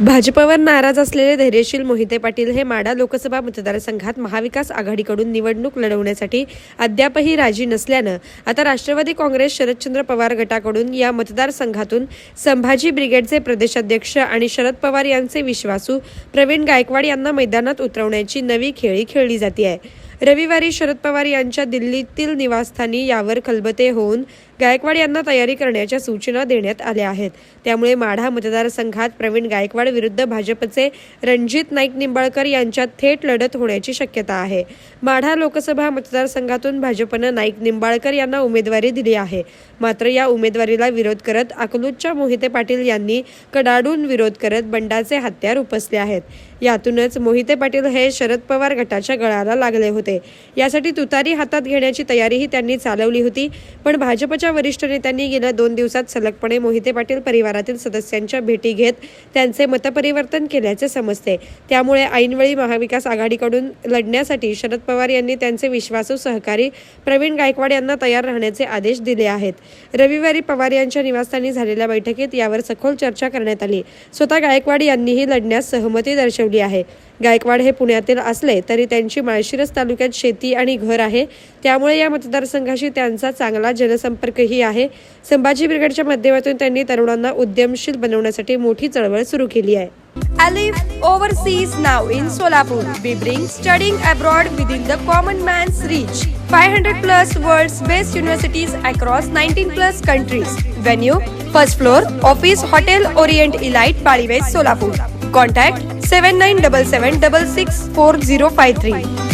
भाजपवर नाराज असलेले धैर्यशील मोहिते पाटील हे माडा लोकसभा मतदारसंघात महाविकास आघाडीकडून निवडणूक लढवण्यासाठी अद्यापही राजी नसल्यानं आता राष्ट्रवादी काँग्रेस शरदचंद्र पवार गटाकडून या मतदारसंघातून संभाजी ब्रिगेडचे प्रदेशाध्यक्ष आणि शरद पवार यांचे विश्वासू प्रवीण गायकवाड यांना मैदानात उतरवण्याची नवी खेळी खेळली जाते. आहे रविवारी शरद पवार यांच्या दिल्लीतील निवासस्थानी यावर खलबते होऊन गायकवाड यांना तयारी करण्याच्या सूचना देण्यात आल्या आहेत. त्यामुळे माढा मतदारसंघात प्रवीण गायकवाड विरुद्ध भाजपचे रणजित नाईक निंबाळकर यांच्यात थेट लढत होण्याची शक्यता आहे. माढा लोकसभा मतदारसंघातून भाजपनं नाईक निंबाळकर यांना उमेदवारी दिली आहे. मात्र या उमेदवारीला विरोध करत अकलूजच्या मोहिते पाटील यांनी कडाडून विरोध करत बंडाचे हत्यार उपसले आहेत. यातूनच मोहिते पाटील हे शरद पवार गटाच्या गळाला लागले होते. यासाठी तुतारी हातात घेण्याची तयारीही त्यांनी चालवली होती. पण भाजपच्या वरिष्ठ नेत्यांनी गेल्या दोन दिवसात सलगपणे मोहिते पाटील परिवारातील सदस्यांच्या भेटी घेत त्यांचे मतपरिवर्तन केल्याचे समजते. त्यामुळे ऐनवेळी महाविकास आघाडीकडून लढण्यासाठी शरद पवार यांनी त्यांचे विश्वासू सहकारी प्रवीण गायकवाड यांना तयार राहण्याचे आदेश दिले आहेत. रविवारी पवार यांच्या निवासस्थानी झालेल्या बैठकीत यावर सखोल चर्चा करण्यात आली. स्वतः गायकवाड यांनीही लढण्यास सहमती दर्शवली. ठेवली आहे गायकवाड हे पुण्यातील असले तरी त्यांची माळशिरस तालुक्यात शेती आणि घर आहे त्यामुळे या मतदारसंघाशी त्यांचा चांगला जनसंपर्कही आहे संभाजी ब्रिगेडच्या माध्यमातून त्यांनी तरुणांना उद्यमशील बनवण्यासाठी मोठी चळवळ सुरू केली आहे Alif overseas now in Solapur. We bring studying abroad within the common man's reach. 500 plus world's best universities across 19 plus countries. Venue first floor office hotel Orient Elite Paliwez Solapur. Contact seven nine double seven double six four zero five three.